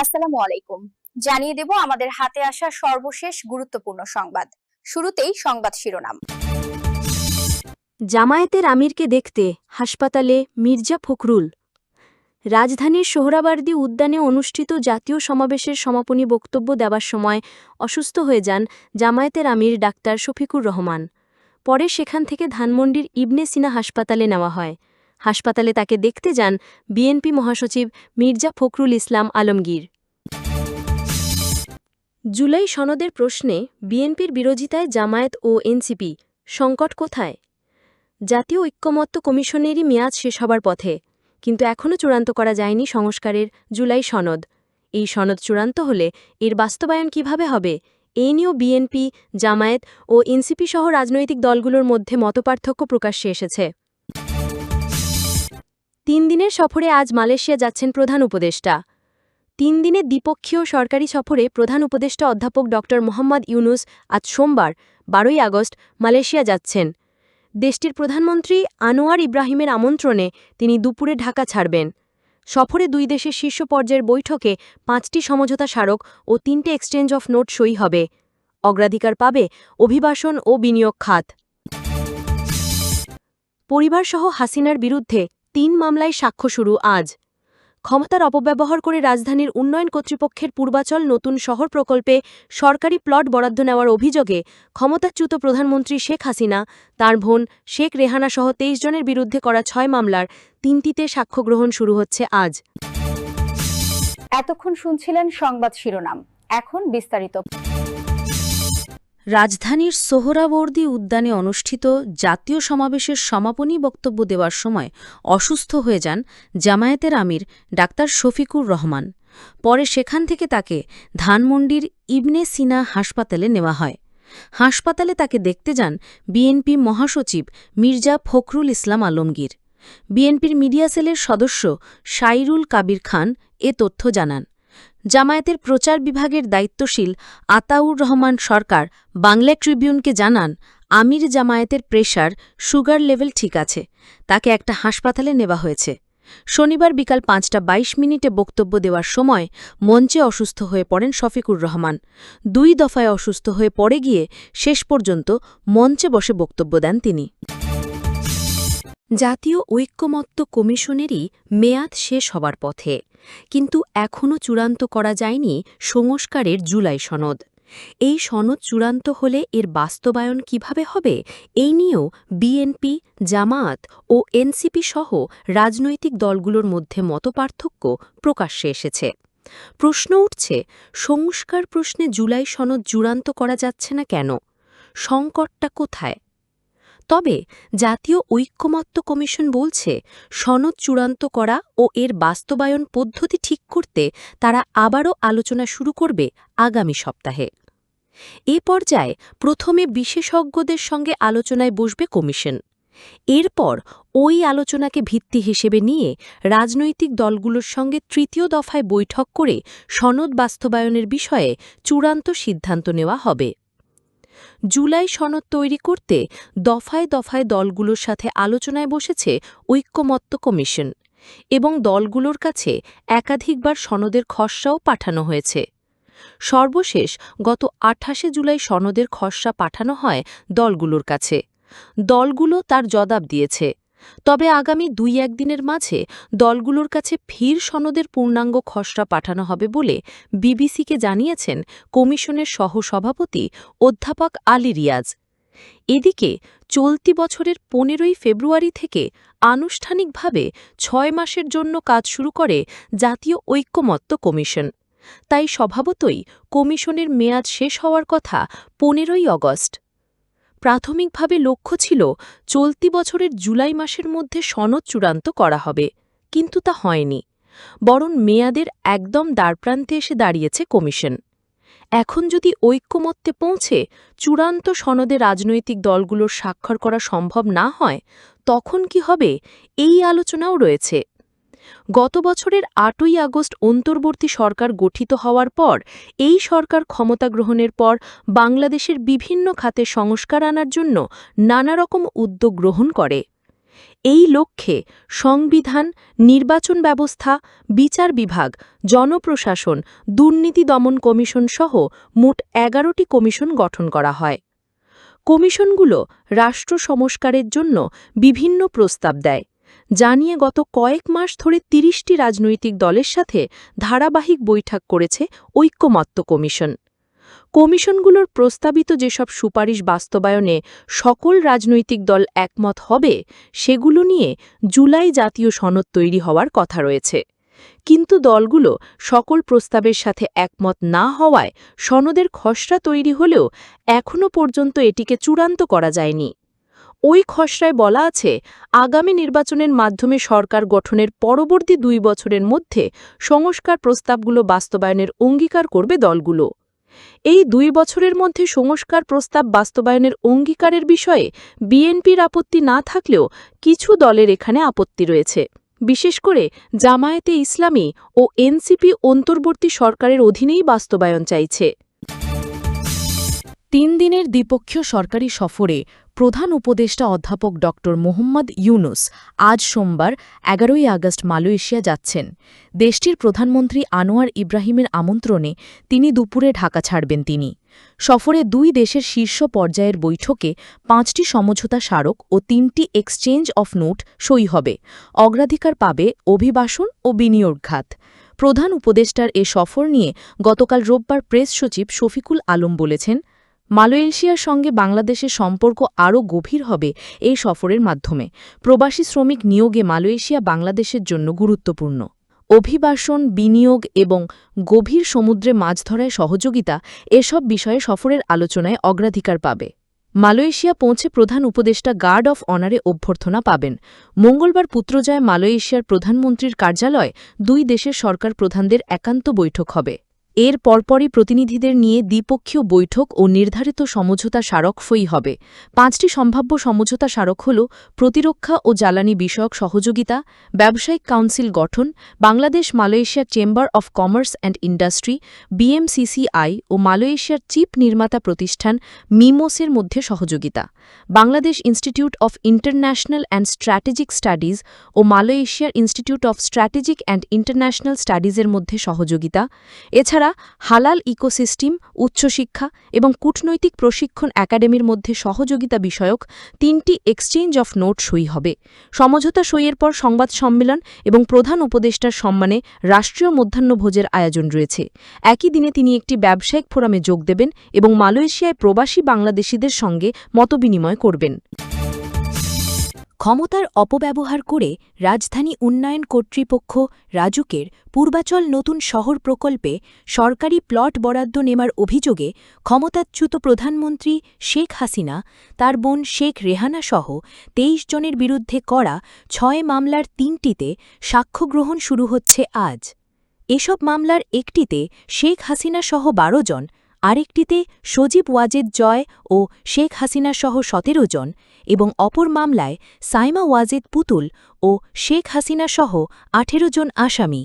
আসসালামু আলাইকুম। জানিয়ে দেব আমাদের হাতে আসা সর্বশেষ গুরুত্বপূর্ণ সংবাদ। শুরুতেই সংবাদ শিরোনাম। জামায়াতের আমিরকে দেখতে হাসপাতালে মির্জা ফখরুল। রাজধানীর সোহরাবার্দী উদ্যানে অনুষ্ঠিত জাতীয় সমাবেশের সমাপনী বক্তব্য দেওয়ার সময় অসুস্থ হয়ে যান জামায়াতের আমির ডাক্তার শফিকুর রহমান। পরে সেখান থেকে ধানমন্ডির ইবনে সিনা হাসপাতালে নেওয়া হয়। হাসপাতালে তাকে দেখতে যান বিএনপি মহাসচিব মির্জা ফখরুল ইসলাম আলমগীর। জুলাই সনদের প্রশ্নে বিএনপির বিরোধিতায় জামায়াত ও এনসিপি, সংকট কোথায়? জাতীয় ঐক্যমত্য কমিশনেরই মেয়াদ শেষ হবার পথে, কিন্তু এখনও চূড়ান্ত করা যায়নি সংস্কারের জুলাই সনদ। এই সনদ চূড়ান্ত হলে এর বাস্তবায়ন কীভাবে হবে এই নিয়েও বিএনপি, জামায়াত ও এনসিপি সহ রাজনৈতিক দলগুলোর মধ্যে মতপার্থক্য প্রকাশ্যে এসেছে। তিন দিনের সফরে আজ মালয়েশিয়া যাচ্ছেন প্রধান উপদেষ্টা। তিন দিনের দ্বিপক্ষীয় সরকারি সফরে প্রধান উপদেষ্টা অধ্যাপক ড মোহাম্মদ ইউনুস আজ সোমবার, বারোই আগস্ট, মালয়েশিয়া যাচ্ছেন। দেশটির প্রধানমন্ত্রী আনোয়ার ইব্রাহিমের আমন্ত্রণে তিনি দুপুরে ঢাকা ছাড়বেন। সফরে দুই দেশের শীর্ষ পর্যায়ের বৈঠকে পাঁচটি সমঝোতা স্মারক ও তিনটে এক্সচেঞ্জ অফ নোট সই হবে। অগ্রাধিকার পাবে অভিবাসন ও বিনিয়োগ খাত। পরিবারসহ হাসিনার বিরুদ্ধে তিন মামলায় সাক্ষ্য শুরু আজ। ক্ষমতার অপব্যবহার করে রাজধানীর উন্নয়ন কর্তৃপক্ষের পূর্বাচল নতুন শহর প্রকল্পে সরকারি প্লট বরাদ্দ নেওয়ার অভিযোগে ক্ষমতাচ্যুত প্রধানমন্ত্রী শেখ হাসিনা, তার বোন শেখ রেহানা সহ তেইশ জনের বিরুদ্ধে করা ছয় মামলার তিনটিতে সাক্ষ্য গ্রহণ শুরু হচ্ছে আজ। এতক্ষণ শুনছিলেন সংবাদ শিরোনাম। এখন বিস্তারিত। রাজধানীর সোহরাবর্দী উদ্যানে অনুষ্ঠিত জাতীয় সমাবেশের সমাপনী বক্তব্য দেওয়ার সময় অসুস্থ হয়ে যান জামায়াতের আমির ডাক্তার শফিকুর রহমান। পরে সেখান থেকে তাকে ধানমন্ডির ইবনে সিনা হাসপাতালে নেওয়া হয়। হাসপাতালে তাকে দেখতে যান বিএনপি মহাসচিব মির্জা ফখরুল ইসলাম আলমগীর। বিএনপির মিডিয়া সেলের সদস্য সাইরুল কাবির খান এ তথ্য জানান। জামায়াতের প্রচার বিভাগের দায়িত্বশীল আতাউর রহমান সরকার বাংলা ট্রিবিউনকে জানান, আমির জামায়াতের প্রেশার সুগার লেভেল ঠিক আছে, তাকে একটা হাসপাতালে নেওয়া হয়েছে। শনিবার বিকাল পাঁচটা বাইশ মিনিটে বক্তব্য দেওয়ার সময় মঞ্চে অসুস্থ হয়ে পড়েন শফিকুর রহমান। দুই দফায় অসুস্থ হয়ে পড়ে গিয়ে শেষ পর্যন্ত মঞ্চে বসে বক্তব্য দেন তিনি। জাতীয় ঐক্যমত্য কমিশনেরই মেয়াদ শেষ হবার পথে, কিন্তু এখনও চূড়ান্ত করা যায়নি সংস্কারের জুলাই সনদ। এই সনদ চূড়ান্ত হলে এর বাস্তবায়ন কীভাবে হবে, এই নিয়েও বিএনপি, জামায়াত ও এনসিপি সহ রাজনৈতিক দলগুলোর মধ্যে মতপার্থক্য প্রকাশ্যে এসেছে। প্রশ্ন উঠছে, সংস্কার প্রশ্নে জুলাই সনদ চূড়ান্ত করা যাচ্ছে না কেন? সংকটটা কোথায়? তবে জাতীয় ঐক্যমত্য কমিশন বলছে, সনদ চূড়ান্ত করা ও এর বাস্তবায়ন পদ্ধতি ঠিক করতে তারা আবারও আলোচনা শুরু করবে আগামী সপ্তাহে। এ পর্যায়ে প্রথমে বিশেষজ্ঞদের সঙ্গে আলোচনায় বসবে কমিশন। এরপর ওই আলোচনাকে ভিত্তি হিসেবে নিয়ে রাজনৈতিক দলগুলোর সঙ্গে তৃতীয় দফায় বৈঠক করে সনদ বাস্তবায়নের বিষয়ে চূড়ান্ত সিদ্ধান্ত নেওয়া হবে। জুলাই সনদ তৈরি করতে দফায় দফায় দলগুলোর সাথে আলোচনায় বসেছে ঐক্যমত্য কমিশন এবং দলগুলোর কাছে একাধিকবার সনদের খসড়াও পাঠানো হয়েছে। সর্বশেষ গত আঠাশে জুলাই সনদের খসড়া পাঠানো হয় দলগুলোর কাছে। দলগুলো তার জবাব দিয়েছে। তবে আগামী দুই একদিনের মাঝে দলগুলোর কাছে ফির সনদের পূর্ণাঙ্গ খসড়া পাঠানো হবে বলে বিবিসিকে জানিয়েছেন কমিশনের সহসভাপতি অধ্যাপক আলী রিয়াজ। এদিকে চলতি বছরের পনেরোই ফেব্রুয়ারি থেকে আনুষ্ঠানিকভাবে ছয় মাসের জন্য কাজ শুরু করে জাতীয় ঐক্যমত্য কমিশন। তাই স্বভাবতই কমিশনের মেয়াদ শেষ হওয়ার কথা পনেরোই অগস্ট। প্রাথমিকভাবে লক্ষ্য ছিল চলতি বছরের জুলাই মাসের মধ্যে সনদ চূড়ান্ত করা হবে, কিন্তু তা হয়নি, বরং মেয়াদের একদম দ্বারপ্রান্তে এসে দাঁড়িয়েছে কমিশন। এখন যদি ঐক্যমত্যে পৌঁছে চূড়ান্ত সনদে রাজনৈতিক দলগুলোর স্বাক্ষর করা সম্ভব না হয়, তখন কি হবে এই আলোচনাও রয়েছে। গত বছরের আটই আগস্ট অন্তর্বর্তী সরকার গঠিত হওয়ার পর, এই সরকার ক্ষমতা গ্রহণের পর বাংলাদেশের বিভিন্ন খাতে সংস্কার আনার জন্য নানা রকম উদ্যোগ গ্রহণ করে। এই লক্ষ্যে সংবিধান, নির্বাচন ব্যবস্থা, বিচার বিভাগ, জনপ্রশাসন, দুর্নীতি দমন কমিশন সহ মোট এগারোটি কমিশন গঠন করা হয়। কমিশনগুলো রাষ্ট্র সংস্কারের জন্য বিভিন্ন প্রস্তাব দেয়। যা নিয়ে গত কয়েক মাস ধরে তিরিশটি রাজনৈতিক দলের সাথে ধারাবাহিক বৈঠক করেছে ঐক্যমত্য কমিশন। কমিশনগুলোর প্রস্তাবিত যেসব সুপারিশ বাস্তবায়নে সকল রাজনৈতিক দল একমত হবে, সেগুলো নিয়ে জুলাই জাতীয় সনদ তৈরি হওয়ার কথা রয়েছে। কিন্তু দলগুলো সকল প্রস্তাবের সাথে একমত না হওয়ায় সনদের খসড়া তৈরি হলেও এখনও পর্যন্ত এটিকে চূড়ান্ত করা যায়নি। ওই খসড়ায় বলা আছে, আগামী নির্বাচনের মাধ্যমে সরকার গঠনের পরবর্তী দুই বছরের মধ্যে সংস্কার প্রস্তাবগুলো বাস্তবায়নের অঙ্গীকার করবে দলগুলো। এই দুই বছরের মধ্যে সংস্কার প্রস্তাব বাস্তবায়নের অঙ্গীকারের বিষয়ে বিএনপির আপত্তি না থাকলেও কিছু দলের এখানে আপত্তি রয়েছে। বিশেষ করে জামায়াতে ইসলামী ও এনসিপি অন্তর্বর্তী সরকারের অধীনেই বাস্তবায়ন চাইছে। তিন দিনের দ্বিপক্ষীয় সরকারি সফরে প্রধান উপদেষ্টা অধ্যাপক ড মোহাম্মদ ইউনুস আজ সোমবার, এগারোই আগস্ট, মালয়েশিয়া যাচ্ছেন। দেশটির প্রধানমন্ত্রী আনোয়ার ইব্রাহিমের আমন্ত্রণে তিনি দুপুরে ঢাকা ছাড়বেন তিনি। সফরে দুই দেশের শীর্ষ পর্যায়ের বৈঠকে পাঁচটি সমঝোতা স্মারক ও তিনটি এক্সচেঞ্জ অফ নোট সই হবে। অগ্রাধিকার পাবে অভিবাসন ও বিনিয়োগঘাত। প্রধান উপদেষ্টার এ সফর নিয়ে গতকাল রোববার প্রেস সচিব শফিকুল আলম বলেছেন মালয়েশিয়ার সঙ্গে বাংলাদেশের সম্পর্ক আরও গভীর হবে এই সফরের মাধ্যমে। প্রবাসী শ্রমিক নিয়োগে মালয়েশিয়া বাংলাদেশের জন্য গুরুত্বপূর্ণ। অভিবাসন, বিনিয়োগ এবং গভীর সমুদ্রে মাছ ধরায় সহযোগিতা এসব বিষয়ে সফরের আলোচনায় অগ্রাধিকার পাবে। মালয়েশিয়া পৌঁছে প্রধান উপদেষ্টা গার্ড অফ অনারে অভ্যর্থনা পাবেন। মঙ্গলবার পুত্রজয় মালয়েশিয়ার প্রধানমন্ত্রীর কার্যালয় দুই দেশের সরকার প্রধানদের একান্ত বৈঠক হবে। এর পরপরই প্রতিনিধিদের নিয়ে দ্বিপক্ষীয় বৈঠক ও নির্ধারিত সমঝোতা স্মারক ফই হবে। পাঁচটি সম্ভাব্য সমঝোতা স্মারক হল প্রতিরক্ষা ও জ্বালানি বিষয়ক সহযোগিতা, ব্যবসায়িক কাউন্সিল গঠন, Bangladesh Malaysia chamber of commerce and industry, BMCCI ও মালয়েশিয়ার চিপ নির্মাতা প্রতিষ্ঠান মিমোসের মধ্যে সহযোগিতা। Bangladesh institute of international and strategic studies ও মালয়েশিয়ার institute of strategic and international স্টাডিজের মধ্যে সহযোগিতা। এছাড়া হালাল ইকোসিস্টেম, উচ্চশিক্ষা এবং কূটনৈতিক প্রশিক্ষণ একাডেমির মধ্যে সহযোগিতা বিষয়ক তিনটি এক্সচেঞ্জ অফ নোট সই হবে। সমঝোতা সইয়ের পর সংবাদ সম্মেলন এবং প্রধান উপদেষ্টার সম্মানে রাষ্ট্রীয় মধ্যাহ্নভোজের আয়োজন রয়েছে। একই দিনে তিনি একটি ব্যবসায়িক ফোরামে যোগ দেবেন এবং মালয়েশিয়ায় প্রবাসী বাংলাদেশিদের সঙ্গে মতবিনিময় করবেন। ক্ষমতার অপব্যবহার করে রাজধানী উন্নয়ন কর্তৃপক্ষ রাজুকের পূর্বাচল নতুন শহর প্রকল্পে সরকারি প্লট বরাদ্দ নেমার অভিযোগে ক্ষমতাচ্যুত প্রধানমন্ত্রী শেখ হাসিনা, তার বোন শেখ রেহানা সহ তেইশ জনের বিরুদ্ধে করা ছয় মামলার তিনটিতে সাক্ষ্যগ্রহণ শুরু হচ্ছে আজ। এসব মামলার একটিতে শেখ হাসিনা সহ বারো জন আরেকটিতে সজীব ওয়াজেদ জয় ও শেখ হাসিনা সহ সতেরো জন এবং অপর মামলায় সাইমা ওয়াজেদ পুতুল ও শেখ হাসিনা সহ আঠেরো জন আসামি।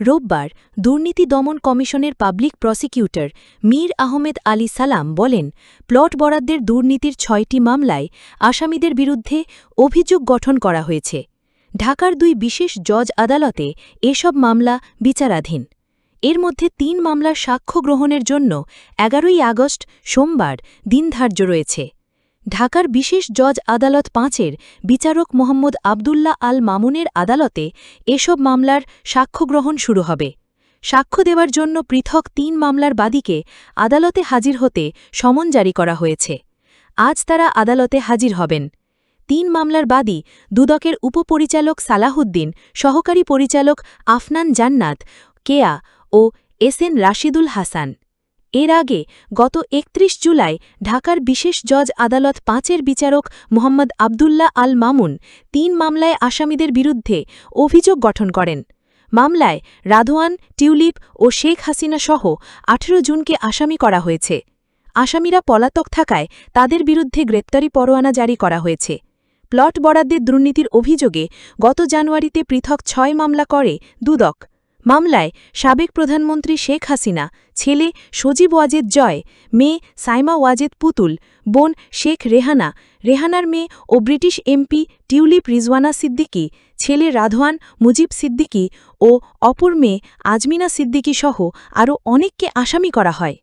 রোববার দুর্নীতি দমন কমিশনের পাবলিক প্রসিকিউটর মীর আহমেদ আলী সালাম বলেন, প্লট বরাদ্দের দুর্নীতির ছয়টি মামলায় আসামিদের বিরুদ্ধে অভিযোগ গঠন করা হয়েছে। ঢাকার দুই বিশেষ জজ আদালতে এসব মামলা বিচারাধীন। এর মধ্যে তিন মামলার সাক্ষ্য গ্রহণের জন্য এগারোই আগস্ট, সোমবার, দিন ধার্য রয়েছে। ঢাকার বিশেষ জজ আদালত পাঁচের বিচারক মোহাম্মদ আবদুল্লাহ আল মামুনের আদালতে এসব মামলার সাক্ষ্যগ্রহণ শুরু হবে। সাক্ষ্য দেওয়ার জন্য পৃথক তিন মামলার বাদীকে আদালতে হাজির হতে সমন জারি করা হয়েছে। আজ তারা আদালতে হাজির হবেন। তিন মামলার বাদী দুদকের উপপরিচালক সালাহুদ্দিন সহকারী পরিচালক আফনান জান্নাত, কেয়া ও এস এন রাশিদুল হাসান। এর আগে গত একত্রিশ জুলাই ঢাকার বিশেষ জজ আদালত পাঁচের বিচারক মোহাম্মদ আবদুল্লাহ আল মামুন তিন মামলায় আসামিদের বিরুদ্ধে অভিযোগ গঠন করেন। মামলায় রাধোয়ান টিউলিপ ও শেখ হাসিনা সহ আঠেরো জুনকে আসামি করা হয়েছে। আসামিরা পলাতক থাকায় তাদের বিরুদ্ধে গ্রেপ্তারি পরোয়ানা জারি করা হয়েছে। প্লট বরাদ্দের দুর্নীতির অভিযোগে গত জানুয়ারিতে পৃথক ছয় মামলা করে দুদক। মামলায় সাবেক প্রধানমন্ত্রী শেখ হাসিনা, ছেলে সজীব ওয়াজেদ জয়, মেয়ে সাইমা ওয়াজেদ পুতুল, বোন শেখ রেহানা, রেহানার মেয়ে ও British MP tulip Rizwana Siddiqui, ছেলে রাধওয়ান মুজিব সিদ্দিকি ও অপর মেয়ে আজমিনা সিদ্দিকী সহ আরও অনেককে আসামি করা হয়।